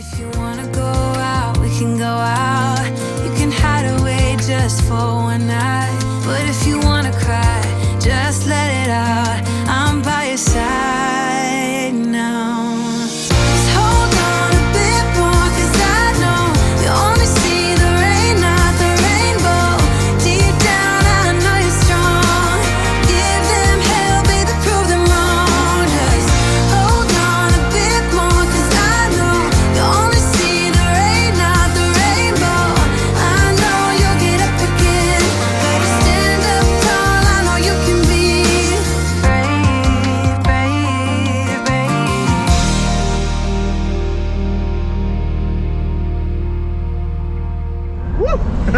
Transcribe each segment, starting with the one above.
If you wanna go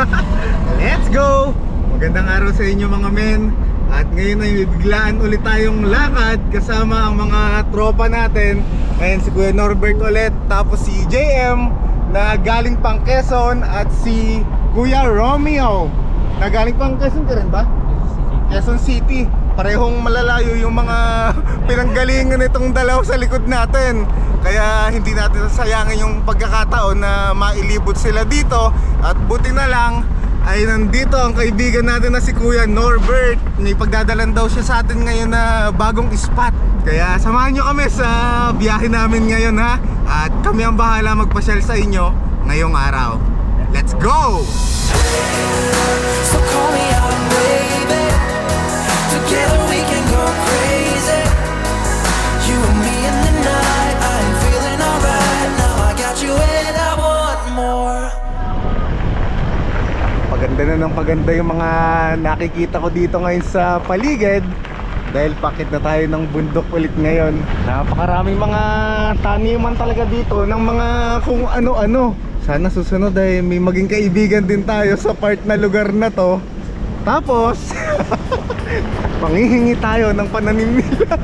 Let's go! Magandang araw sa inyo mga men. At ngayon ay biglaan ulit tayong lakad Kasama ang mga tropa natin. Ngayon si Kuya Norbert ulit Tapos si JM na galing pang Quezon At si Kuya Romeo Na galing pang Quezon ka rin ba? Quezon City. Parehong malalayo yung mga pinanggalingan nitong dalaw sa likod natin Kaya hindi natin sasayangin yung pagkakataon na mailibot sila dito At buti na lang ay nandito ang kaibigan natin na si Kuya Norbert May pagdadalan daw siya sa atin ngayon na bagong spot Kaya samahan nyo kami sa biyahe namin ngayon ha At kami ang bahala magpasyal sa inyo ngayong araw Let's go! So call me out, baby. Together Paganda na ng paganda yung mga nakikita ko dito ngayon sa paligid. Dahil pakit na tayo ng bundok ulit ngayon. Napakaraming mga taniman talaga dito ng mga kung ano-ano. Sana susunod ay may maging kaibigan din tayo sa part na lugar na to. Tapos Panghihingi tayo ng pananim nila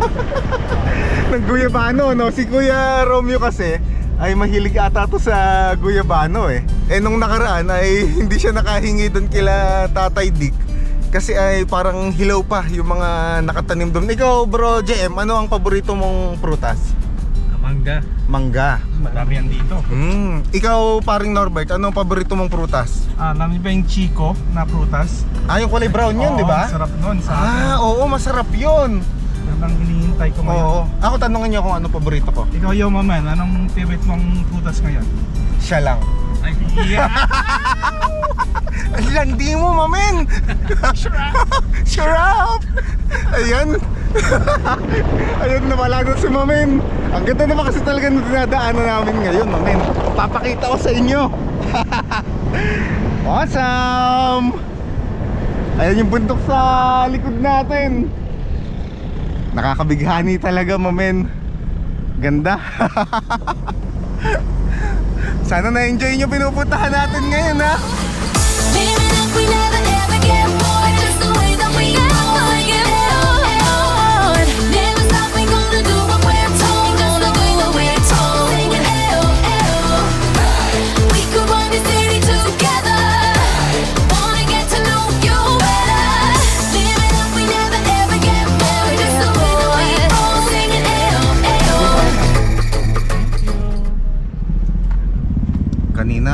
ng guyabano no? Si Kuya Romeo kasi ay mahilig ata to sa guyabano eh. Eh nung nakaraan ay hindi siya nakahingi doon kila Tatay Dick. Kasi ay parang hilaw pa yung mga nakatanim doon ikaw bro JM ano ang paborito mong prutas? Mangga. mangga. Marami yan dito. hmm. ikaw paring Norbert ano ang paborito mong prutas? Ah, namin ba yung Chico na prutas? ah yung kulay brown yun di ba? Sarap nun sa ah oo masarap yun Yan ang hinihintay ko ngayon. oo ako tanongin niyo kung ano paborito ko Ikaw, yo man, anong favorite mong prutas ngayon? siya lang Ay, yeah. Landi mo, mamen! Sure up! Ayan. Ayun, na si mamen. Ang ganda naman kasi talaga na dinadaanan namin ngayon, mamen. Papakita ko sa inyo. awesome! Ayan yung bundok sa likod natin. Nakakabighani talaga, mamen. Ganda. Sana na-enjoy nyo pinupuntahan natin ngayon, ha? Living like we never ever get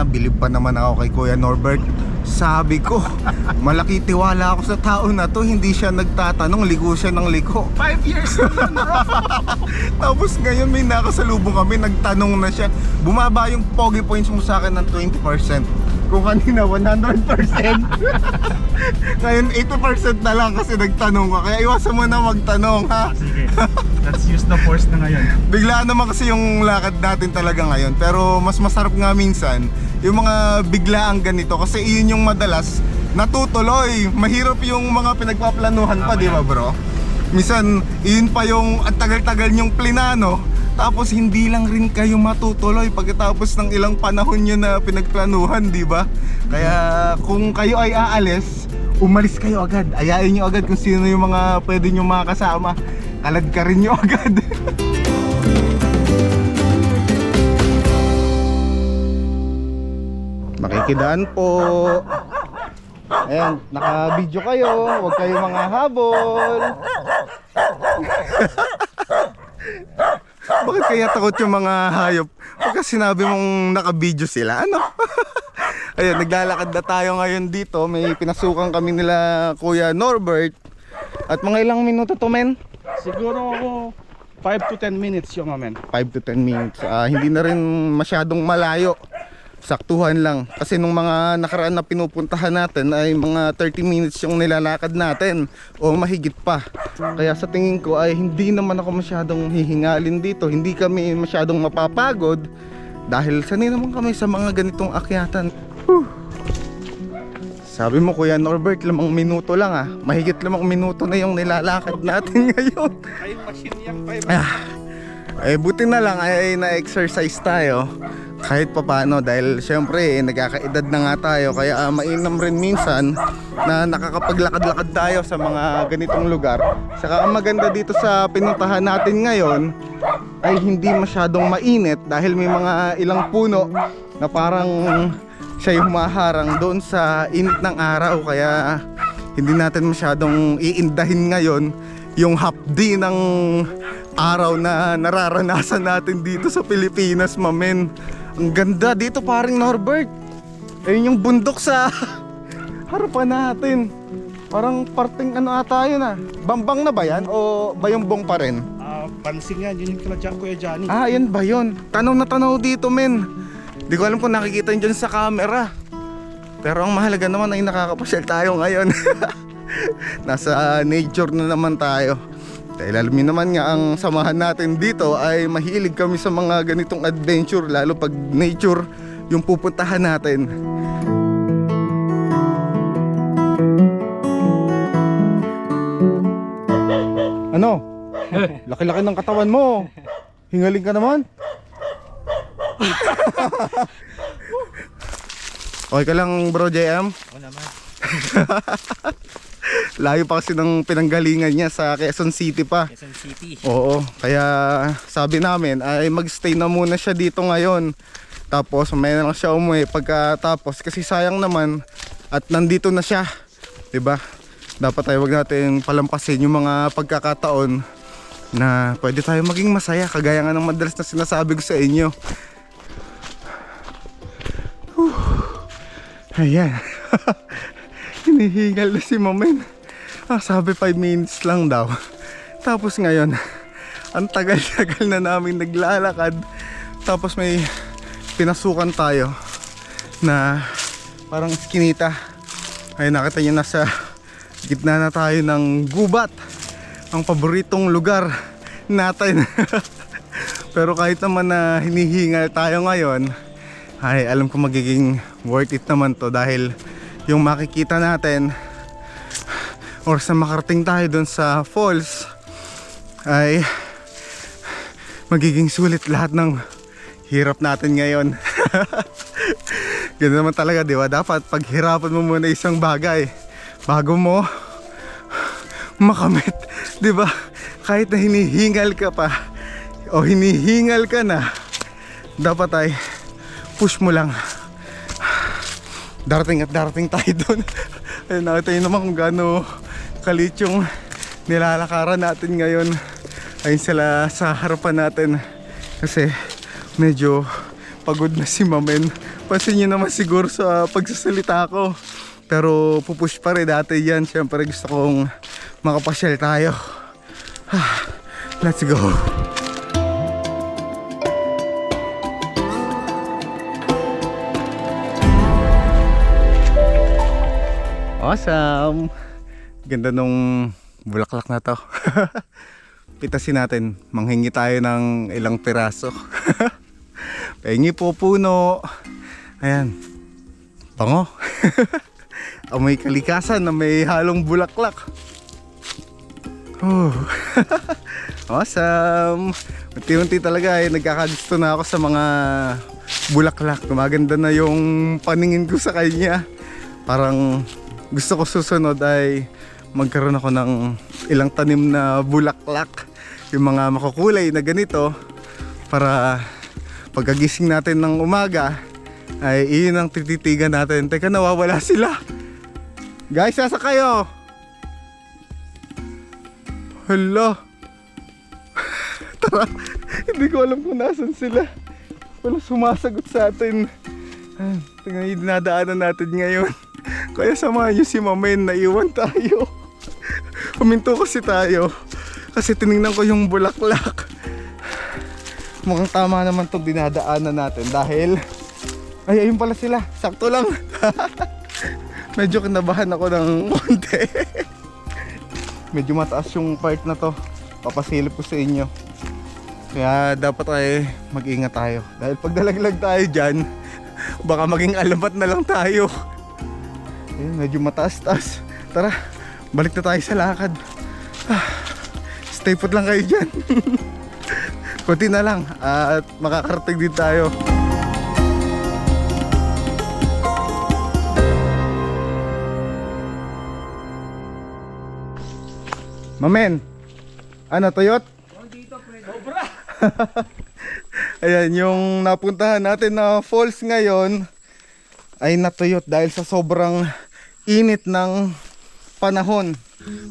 bilib pa naman ako kay Kuya Norbert. Sabi ko, malaki tiwala ako sa tao na to. Hindi siya nagtatanong, liko siya ng liko. Five years na bro. Tapos ngayon may nakasalubong kami, nagtanong na siya. Bumaba yung pogi points mo sa akin ng 20%. Kung kanina 100%. ngayon 80% na lang kasi nagtanong ka. Kaya iwasan mo na magtanong ha. Ah, Sige, let's use the force na ngayon. Bigla naman kasi yung lakad natin talaga ngayon Pero mas masarap nga minsan Yung mga biglaang ganito Kasi iyon yung madalas natutuloy Mahirap yung mga pinagpaplanuhan pa, di ba bro? Minsan, iyon pa yung at tagal-tagal yung plinano tapos hindi lang rin kayo matutuloy pagkatapos ng ilang panahon nyo na pinagplanuhan, di ba? Kaya kung kayo ay aalis, umalis kayo agad. Ayain nyo agad kung sino yung mga pwede nyo makasama. Kalad ka rin nyo agad. Makikidaan po. Ayan, naka-video kayo. Huwag kayo mga habol. Bakit kaya takot yung mga hayop? Pagka sinabi mong naka-video sila, ano? Ayun, naglalakad na tayo ngayon dito. May pinasukan kami nila Kuya Norbert. At mga ilang minuto to, men? Siguro 5 to 10 minutes yung amen. 5 to 10 minutes. Ah, hindi na rin masyadong malayo. Saktuhan lang. Kasi nung mga nakaraan na pinupuntahan natin ay mga 30 minutes yung nilalakad natin o mahigit pa. Kaya sa tingin ko ay hindi naman ako masyadong hihingalin dito. Hindi kami masyadong mapapagod dahil sanay naman kami sa mga ganitong akyatan. Whew. Sabi mo Kuya Norbert, lamang minuto lang ah. Mahigit lamang minuto na yung nilalakad natin ngayon. Ay, machine yan, 5 Ah, eh buti na lang ay na-exercise tayo. Kahit papano dahil syempre eh, nagkakaedad na nga tayo. Kaya ah, mainam rin minsan na nakakapaglakad-lakad tayo sa mga ganitong lugar. Saka ang maganda dito sa pinuntahan natin ngayon ay hindi masyadong mainit dahil may mga ilang puno na parang siya yung humaharang doon sa init ng araw. Kaya hindi natin masyadong iindahin ngayon yung hapdi ng araw na nararanasan natin dito sa Pilipinas, mamen. Ang ganda dito paring Norbert. Ayun yung bundok sa harapan natin. Parang parting ano ata yun ah. Bambang na ba yan o bayambong pa rin? Ah, pansing yan, yun yung Jack Kuya Johnny. Ah, yan ba yun? Tanaw na tanaw dito, men. Di ko alam kung nakikita nyo dyan sa camera. Pero ang mahalaga naman ay nakakapasyal tayo ngayon. Nasa nature na naman tayo. Dahil alam naman nga ang samahan natin dito ay mahilig kami sa mga ganitong adventure lalo pag nature yung pupuntahan natin. Ano? Laki-laki ng katawan mo. Hingaling ka naman. okay ka lang bro JM? Oo naman. Layo pa kasi ng pinanggalingan niya sa Quezon City pa. Quezon City. Oo, kaya sabi namin ay magstay na muna siya dito ngayon. Tapos may na lang siya umuwi pagkatapos kasi sayang naman at nandito na siya. 'Di ba? Dapat ay wag natin palampasin yung mga pagkakataon na pwede tayo maging masaya kagaya nga ng madalas na sinasabi ko sa inyo. Whew. Ayan. Hinihingal na si Mamen. Ah, sabi 5 minutes lang daw. Tapos ngayon, ang tagal-tagal na namin naglalakad. Tapos may pinasukan tayo na parang skinita. Ay nakita niyo nasa gitna na tayo ng gubat. Ang paboritong lugar natin. Pero kahit naman na hinihingal tayo ngayon, ay alam ko magiging worth it naman to dahil yung makikita natin or sa makarating tayo dun sa falls ay magiging sulit lahat ng hirap natin ngayon. Ganun naman talaga, di ba? Dapat paghirapan mo muna isang bagay bago mo makamit, di ba? Kahit na hinihingal ka pa o hinihingal ka na, dapat ay push mo lang. Darating at darating tayo doon. Nakita nyo naman kung gaano kalit yung nilalakaran natin ngayon. Ayun sila sa harapan natin. Kasi medyo pagod na si Mamen. Pansin nyo naman siguro sa pagsasalita ko. Pero pupush pa rin dati yan. Siyempre gusto kong makapasyal tayo. Let's go. Awesome! Ganda nung bulaklak na to. Pitasin natin. Manghingi tayo ng ilang piraso. Pengi po puno. Ayan. Bango. Amoy kalikasan na may halong bulaklak. Awesome! Unti-unti talaga eh, nagkakagusto na ako sa mga bulaklak. Gumaganda na yung paningin ko sa kanya. Parang gusto ko susunod ay magkaroon ako ng ilang tanim na bulaklak. Yung mga makukulay na ganito para pagkagising natin ng umaga ay iyon ang tititigan natin. Teka, nawawala sila. Guys, sasa kayo? Hala. Tara, Hindi ko alam kung nasan sila. Wala sumasagot sa atin. Tingnan yung dinadaanan natin ngayon. Kaya samahan niyo si Mamen, naiwan tayo. Huminto kasi tayo. Kasi tiningnan ko yung bulaklak. Mukhang tama naman itong dinadaanan natin dahil... Ay, ayun pala sila. Sakto lang. Medyo kinabahan ako ng konti. Medyo mataas yung part na to. Papasilip ko sa inyo. Kaya dapat ay mag-ingat tayo. Dahil pag nalaglag tayo dyan, baka maging alamat na lang tayo. Ayun, medyo mataas-taas. Tara, balik na tayo sa lakad. Ah, stay put lang kayo dyan. Kunti na lang at makakarating din tayo. Mamen, ano, Toyot? Ayan, yung napuntahan natin na falls ngayon ay natuyot dahil sa sobrang init ng panahon.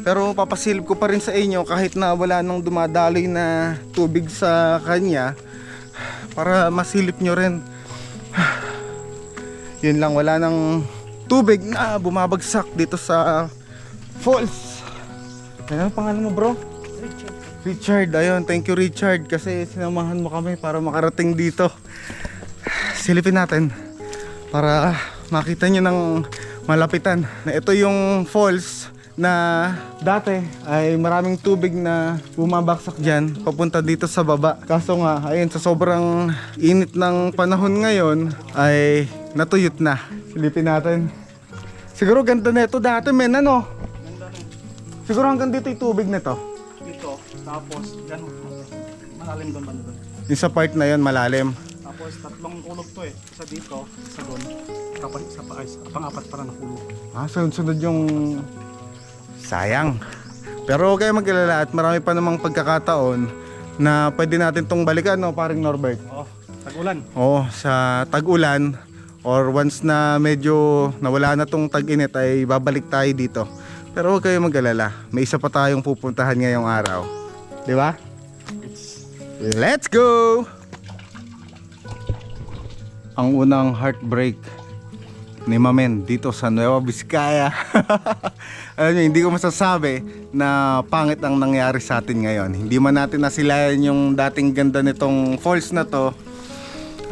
Pero papasilip ko pa rin sa inyo kahit na wala nang dumadaloy na tubig sa kanya para masilip nyo rin. Yun lang, wala nang tubig na bumabagsak dito sa falls. Ano ang pangalan mo bro? Richard, ayun, thank you Richard kasi sinamahan mo kami para makarating dito. Silipin natin para makita nyo ng malapitan na ito yung falls na dati ay maraming tubig na bumabaksak dyan papunta dito sa baba. Kaso nga, ayun, sa sobrang init ng panahon ngayon ay natuyot na. Silipin natin. Siguro ganda na ito dati men, ano? Siguro hanggang dito yung tubig na to. Dito, tapos yan, malalim doon banda doon. Yung sa part na yon malalim. Tapos tatlong kulog to eh. Isa dito, isa doon. Tapos isa pa, ay, pang-apat para na kulog. Ah, sunod-sunod yung... Sayang. Pero huwag kayo mag-alala at marami pa namang pagkakataon na pwede natin tong balikan, no, paring Norbert? Oh, tag-ulan. Oo, sa tag-ulan or once na medyo nawala na tong tag-init ay babalik tayo dito. Pero huwag kayo mag-alala. May isa pa tayong pupuntahan ngayong araw. Di ba? Let's go! Ang unang heartbreak ni Mamen dito sa Nueva Vizcaya. Alam niyo, hindi ko masasabi na pangit ang nangyari sa atin ngayon. Hindi man natin nasilayan yung dating ganda nitong falls na to.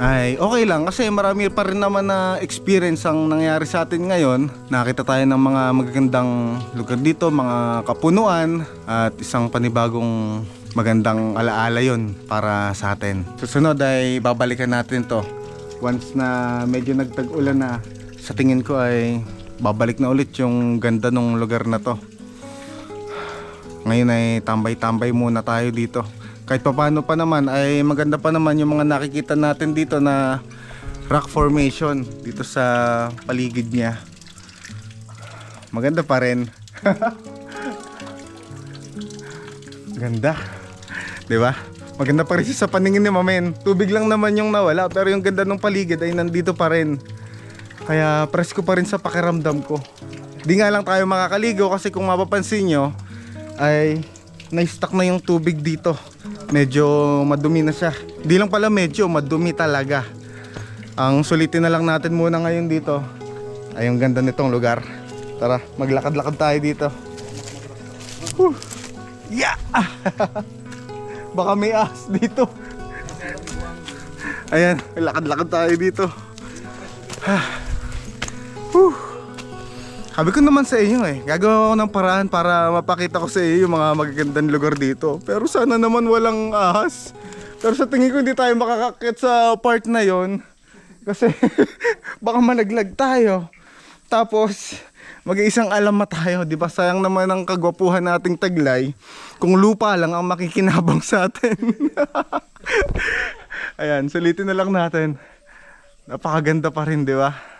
Ay, okay lang kasi marami pa rin naman na experience ang nangyari sa atin ngayon. Nakita tayo ng mga magagandang lugar dito, mga kapunuan at isang panibagong magandang alaala yon para sa atin. Susunod ay babalikan natin to. Once na medyo nagtag-ulan na, sa tingin ko ay babalik na ulit yung ganda ng lugar na to. Ngayon ay tambay-tambay muna tayo dito. Kahit papaano pa naman ay maganda pa naman yung mga nakikita natin dito na rock formation dito sa paligid niya. Maganda pa rin. Ganda. 'Di ba? Maganda pa rin siya sa paningin ni Mamen. Tubig lang naman yung nawala pero yung ganda ng paligid ay nandito pa rin. Kaya presko pa rin sa pakiramdam ko. Di nga lang tayo makakaligo kasi kung mapapansin nyo ay na-stuck na yung tubig dito. Medyo madumi na siya. Di lang pala medyo, madumi talaga. Ang sulitin na lang natin muna ngayon dito ay yung ganda nitong lugar. Tara, maglakad-lakad tayo dito. Whew. Yeah! Baka may ahas dito. Ayan, lakad-lakad tayo dito. Whew. Sabi ko naman sa inyo eh, gagawa ko ng paraan para mapakita ko sa iyo yung mga magagandang lugar dito. Pero sana naman walang ahas. Pero sa tingin ko hindi tayo makakakit sa part na yon Kasi baka malaglag tayo. Tapos, mag-iisang alamat tayo. Di ba sayang naman ang kagwapuhan nating taglay kung lupa lang ang makikinabang sa atin. Ayan, sulitin na lang natin. Napakaganda pa rin, di ba?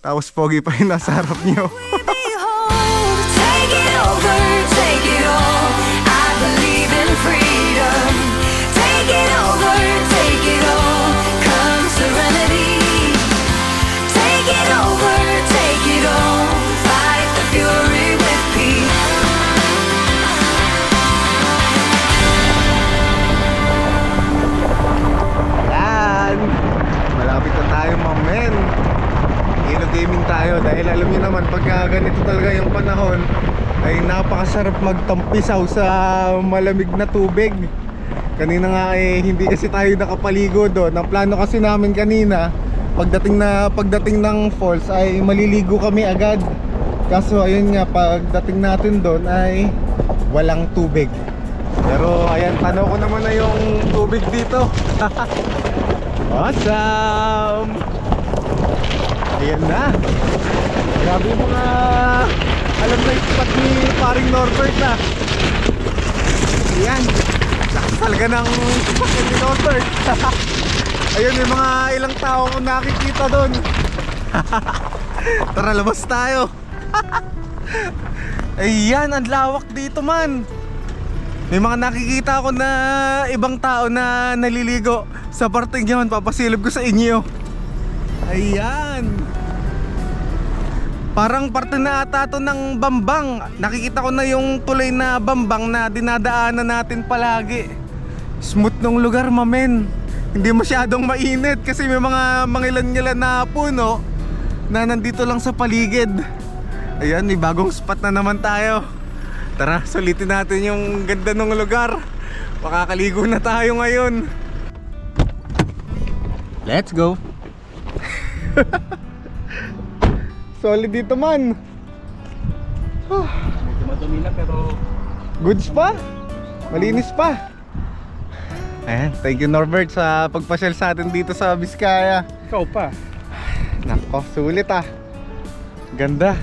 Tapos pogi pa yung nasa harap nyo. Yan! Malapit na tayo, mga men! Gaming tayo. Dahil alam niyo naman pagka ganito talaga yung panahon ay napakasarap magtampisaw sa malamig na tubig. Kanina nga eh hindi kasi tayo nakapaligo doon. Ang plano kasi namin kanina pagdating na pagdating ng falls ay maliligo kami agad. Kaso ayun nga pagdating natin doon ay walang tubig. Pero ayan tanaw ko naman na yung tubig dito. Awesome! Ayan na. Grabe yung mga alam na spot ni paring Norbert na. Ayan. Lakas talaga ng spot ni Norbert. Ayun, may mga ilang tao akong nakikita doon. Tara, labas tayo. Ayan, ang lawak dito man. May mga nakikita ako na ibang tao na naliligo sa parteng yun. Papasilip ko sa inyo. Ayan. Parang parte na ata to ng Bambang. Nakikita ko na yung tulay na Bambang na dinadaanan natin palagi. Smooth nung lugar, mamen. Hindi masyadong mainit kasi may mga mangilan-ngilan na puno na nandito lang sa paligid. Ayan, may bagong spot na naman tayo. Tara, sulitin natin yung ganda ng lugar. Makakaligo na tayo ngayon. Let's go. Solid dito man. Medyo madumi na pero Goods pa. Malinis pa. Ayan, thank you Norbert sa pagpasyal sa atin dito sa Biskaya. ikaw pa. Nako, sulit ah. Ganda.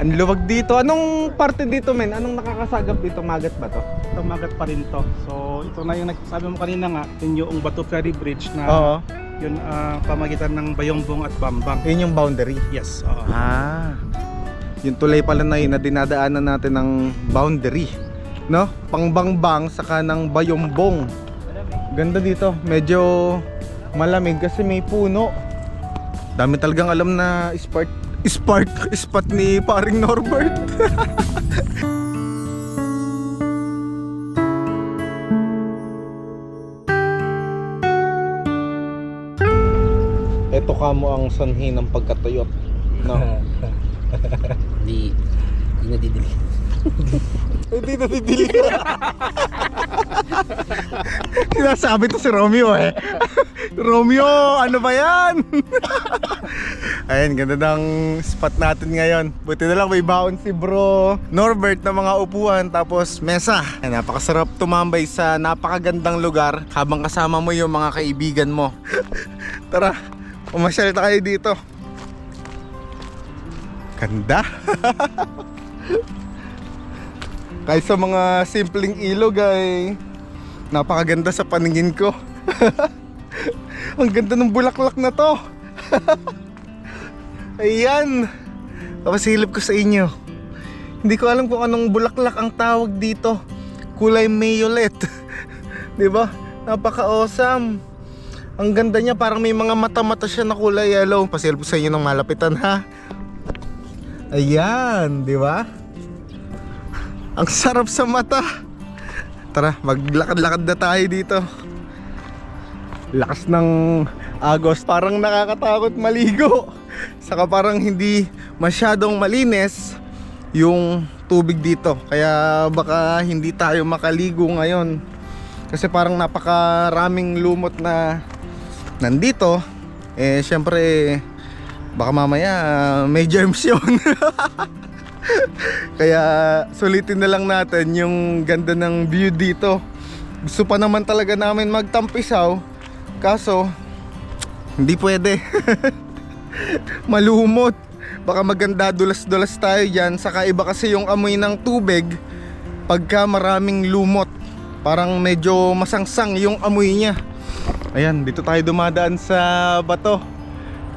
Ang luwag dito. Anong parte dito men? Anong nakakasagap dito? Magat ba to? Tumagat pa rin to. So ito na yung nagsasabi mo kanina nga, yun yung Bato Ferry Bridge na Oo. Yun ah, pamagitan ng Bayongbong at Bambang. Yun yung boundary. Yes, oo. Ah. Yung tulay pala na yun na dinadaanan natin ng boundary. No? Pangbangbang saka ng bayombong. Ganda dito. Medyo malamig kasi may puno. Dami talagang alam na spot spot spot ni paring Norbert. Kamo ang sanhi ng pagkatuyot. No. Hindi, hindi nadidili. Hindi na titili Sinasabi to si Romeo eh. Romeo, ano ba yan? Ayan, ganda ng spot natin ngayon. Buti na lang may baon si bro Norbert na mga upuan tapos mesa. Ayan, napakasarap tumambay sa napakagandang lugar habang kasama mo yung mga kaibigan mo. Tara, umasyal tayo dito. Ganda. Kahit sa mga simpleng ilog ay napakaganda sa paningin ko. Ang ganda ng bulaklak na to. Ayan. Papasilip ko sa inyo. Hindi ko alam kung anong bulaklak ang tawag dito. Kulay violet. 'Di ba? Napaka-awesome. Ang ganda niya parang may mga mata-mata siya na kulay yellow. Pasilip ko sa inyo ng malapitan ha. Ayan, 'di ba? Ang sarap sa mata. Tara, maglakad-lakad na tayo dito. Lakas ng agos, parang nakakatakot maligo. Saka parang hindi masyadong malinis yung tubig dito. Kaya baka hindi tayo makaligo ngayon. Kasi parang napakaraming lumot na nandito. Eh, syempre, baka mamaya may germs yun. Kaya sulitin na lang natin yung ganda ng view dito. Gusto pa naman talaga namin magtampisaw. Kaso, hindi pwede. Malumot. Baka maganda dulas-dulas tayo dyan. Saka iba kasi yung amoy ng tubig pagka maraming lumot. Parang medyo masangsang yung amoy niya. Ayan, dito tayo dumadaan sa bato.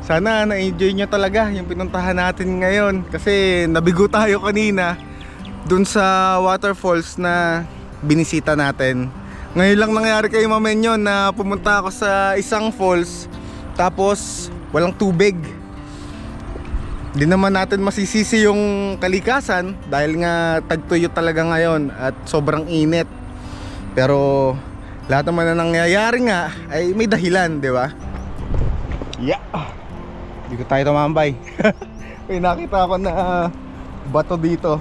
Sana na-enjoy nyo talaga yung pinuntahan natin ngayon. Kasi nabigo tayo kanina Dun sa waterfalls na binisita natin. Ngayon lang nangyari kay Mamenyo na pumunta ako sa isang falls Tapos walang tubig. Di naman natin masisisi yung kalikasan Dahil nga tagtuyo talaga ngayon at sobrang init. Pero lahat naman na nangyayari nga ay may dahilan, di ba? Yeah. Dito tayo tumambay. May nakita ako na bato dito.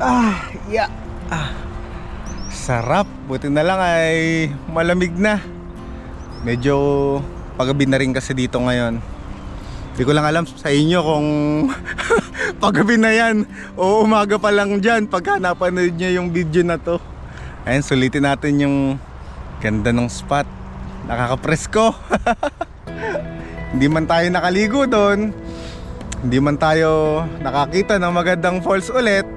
Ah, yeah. Ah. Sarap. Buti na lang ay malamig na. Medyo pagabi na rin kasi dito ngayon. Hindi ko lang alam sa inyo kung paggabi na yan o umaga pa lang dyan pagka napanood nyo yung video na to. Ayun, sulitin natin yung ganda ng spot. Nakakapresko. Hindi man tayo nakaligo doon. Hindi man tayo nakakita ng magandang falls ulit.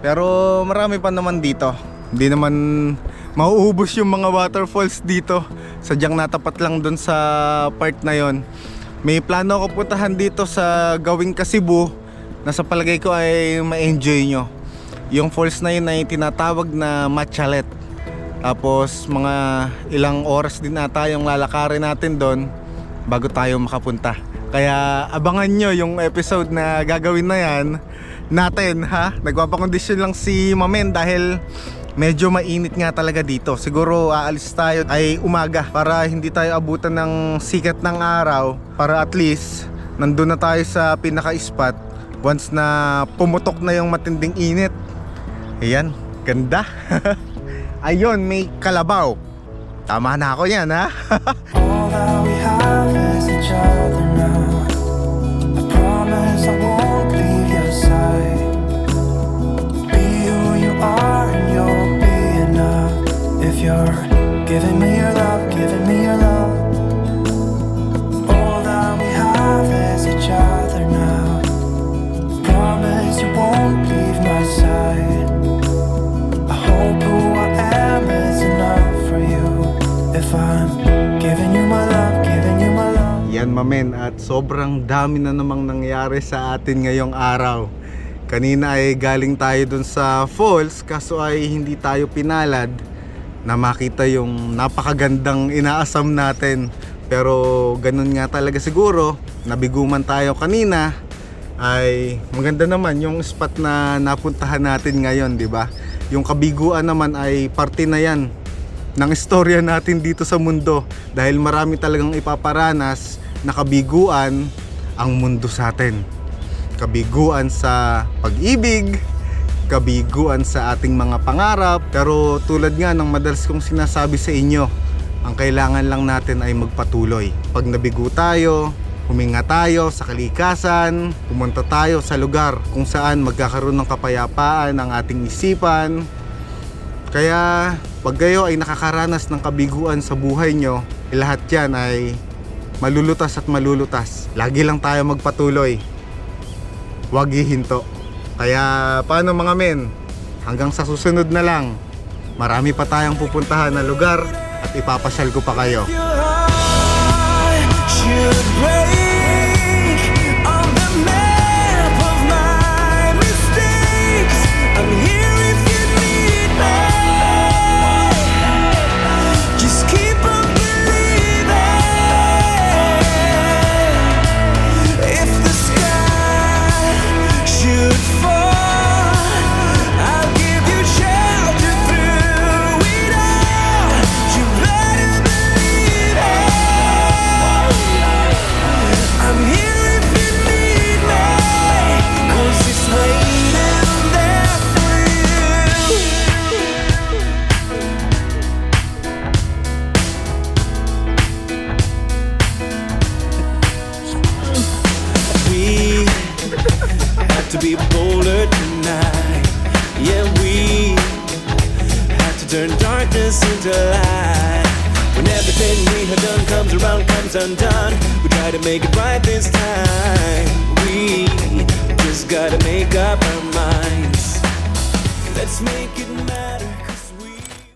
Pero marami pa naman dito. Hindi naman mauubos yung mga waterfalls dito. Sadyang natapat lang doon sa part na yon. May plano ako puntahan dito sa gawing Kasibu na sa palagay ko ay ma-enjoy nyo. Yung falls na yun ay tinatawag na Machalet. Tapos mga ilang oras din ata yung lalakarin natin doon bago tayo makapunta. Kaya abangan nyo yung episode na gagawin na yan natin ha. Nagpapakondisyon lang si Mamen dahil medyo mainit nga talaga dito. Siguro aalis tayo ay umaga para hindi tayo abutan ng sikat ng araw para at least nandun na tayo sa pinaka-spot once na pumutok na yung matinding init. Ayan, ganda. Ayun, may kalabaw. Tama na ako yan ha. All that we have is each other now. I promise I won't leave your side. Be who you are and you'll be enough. If you're giving me your love, giving me your love. All that we have is each other now. Promise you won't leave my side. I hope mamen at sobrang dami na namang nangyari sa atin ngayong araw. Kanina ay galing tayo dun sa falls kaso ay hindi tayo pinalad na makita yung napakagandang inaasam natin. Pero ganun nga talaga siguro, nabiguman tayo kanina ay maganda naman yung spot na napuntahan natin ngayon, di ba? Yung kabiguan naman ay parte na yan ng istorya natin dito sa mundo dahil marami talagang ipaparanas na kabiguan ang mundo sa atin. Kabiguan sa pag-ibig, kabiguan sa ating mga pangarap, pero tulad nga ng madalas kong sinasabi sa inyo, ang kailangan lang natin ay magpatuloy. Pag nabigo tayo, huminga tayo sa kalikasan, pumunta tayo sa lugar kung saan magkakaroon ng kapayapaan ang ating isipan, kaya pag kayo ay nakakaranas ng kabiguan sa buhay nyo, eh, lahat yan ay malulutas at malulutas. Lagi lang tayo magpatuloy. Huwag hihinto. Kaya paano mga men? Hanggang sa susunod na lang. Marami pa tayong pupuntahan na lugar at ipapasyal ko pa kayo. Should